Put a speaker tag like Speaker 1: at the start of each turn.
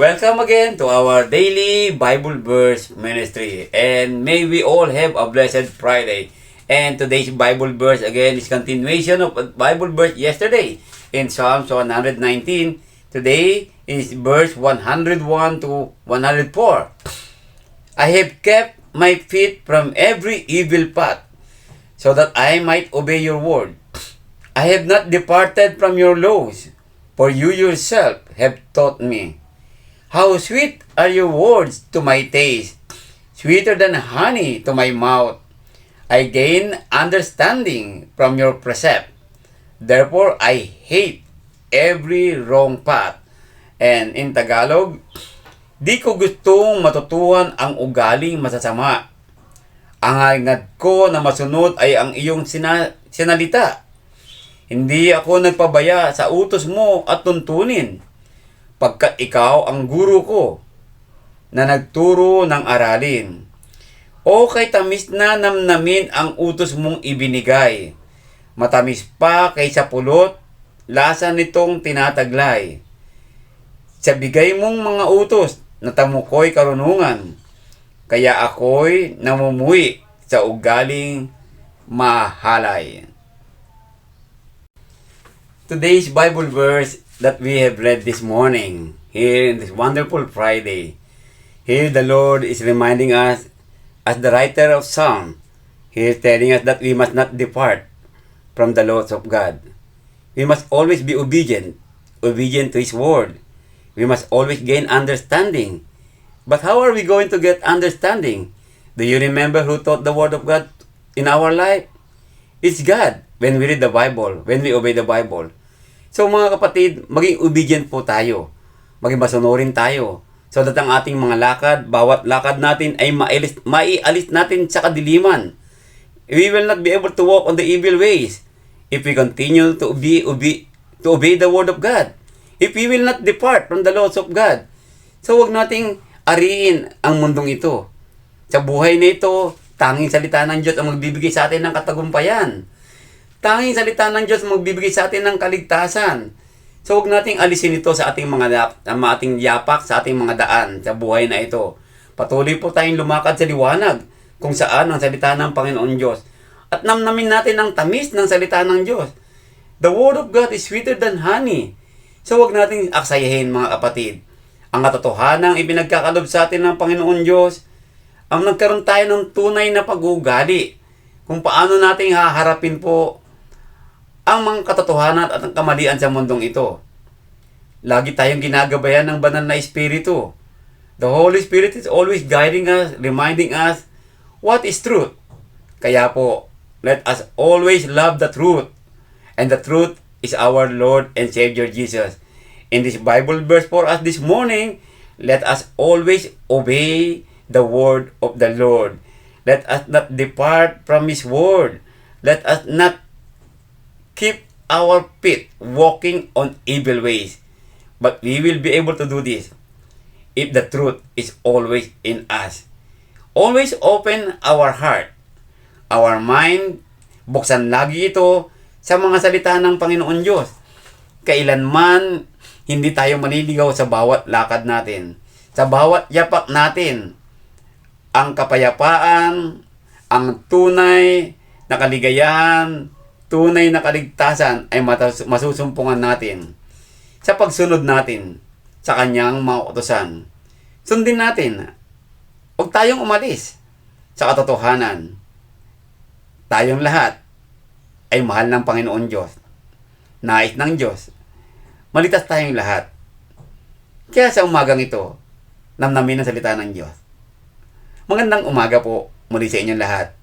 Speaker 1: Welcome again to our daily Bible verse ministry. And may we all have a blessed Friday. And today's Bible verse again is continuation of Bible verse yesterday in Psalms 119. Today is verse 101 to 104. I have kept my feet from every evil path, so that I might obey your word. I have not departed from your laws, for you yourself have taught me. How sweet are your words to my taste, sweeter than honey to my mouth. I gain understanding from your precept. Therefore, I hate every wrong path. And in Tagalog, di ko gustong matutuhan ang ugaling masasama. Ang hangad ko na masunod ay ang iyong sina- sinalita. Hindi ako nagpabaya sa utos mo at tuntunin pagkat ikaw ang guro ko na nagturo ng aralin. O kay tamis na namnamin ang utos mong ibinigay. Matamis pa kaysa pulot, lasa nitong tinataglay. Sa bigay mong mga utos, natamo ko'y karunungan. Kaya ako'y namumuwi sa ugaling mahalay. Today's Bible verse that we have read this morning, here in this wonderful Friday, here the Lord is reminding us, as the writer of Psalm, He is telling us that we must not depart from the laws of God. We must always be obedient, obedient to His word. We must always gain understanding. But how are we going to get understanding? Do you remember who taught the word of God in our life? It's God when we read the Bible, when we obey the Bible. So mga kapatid, maging obedient po tayo. Maging masunurin tayo. So that ang ating mga lakad, bawat lakad natin ay mailis, maialis natin sa kadiliman. We will not be able to walk on the evil ways if we continue to be, obey, to obey the word of God. If we will not depart from the laws of God. So wag nating ariin ang mundong ito. Sa buhay na ito, tanging salita ng Diyos ang magbibigay sa atin ng katagumpayan. Tanging salita ng Diyos magbibigay sa atin ng kaligtasan. So huwag nating alisin ito sa ating mga ating yapak, sa ating mga daan sa buhay na ito. Patuloy po tayong lumakad sa liwanag kung saan ang salita ng Panginoon Diyos. At namnamin natin ang tamis ng salita ng Diyos. The Word of God is sweeter than honey. So huwag nating aksayahin mga kapatid. Ang katotohanan ang ipinagkakalob sa atin ng Panginoon Diyos, ang nagkaroon tayo ng tunay na pag-uugali kung paano nating haharapin po ang mga katotohanan at ang kamalian sa mundong ito. Lagi tayong ginagabayan ng banal na Espiritu. The Holy Spirit is always guiding us, reminding us what is truth. Kaya po, let us always love the truth. And the truth is our Lord and Savior Jesus. In this Bible verse for us this morning, let us always obey the word of the Lord. Let us not depart from His word. Let us not keep our feet walking on evil ways. But we will be able to do this if the truth is always in us. Always open our heart, our mind, buksan lagi ito sa mga salita ng Panginoon Diyos. Kailanman hindi tayo maliligaw sa bawat lakad natin, sa bawat yapak natin. Ang kapayapaan, ang tunay na kaligayahan, tunay na kaligtasan ay masusumpungan natin sa pagsunod natin sa kanyang mga utosan. Sundin natin. Huwag tayong umalis sa katotohanan. Tayong lahat ay mahal ng Panginoon Diyos. Nais ng Diyos. Malitas tayong lahat. Kaya sa umagang ito, namnamin ang salita ng Diyos. Magandang umaga po muli sa inyong lahat.